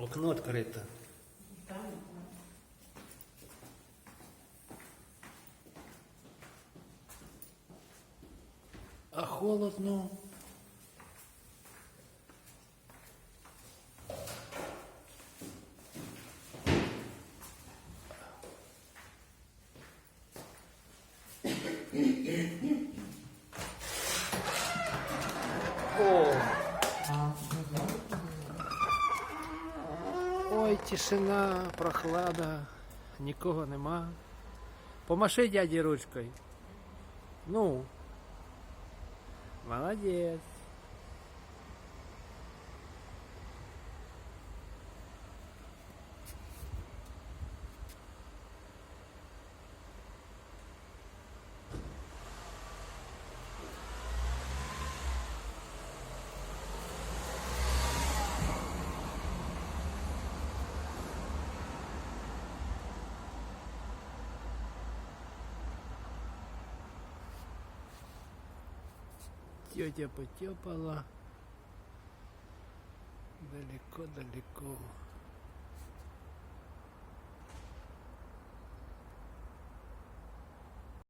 Окно відкрите. А холодно. О! Ой, тишина, прохлада, нікого нема. Помаши дяді ручкою. Ну. Молодець. Тетя потепала далеко-далеко.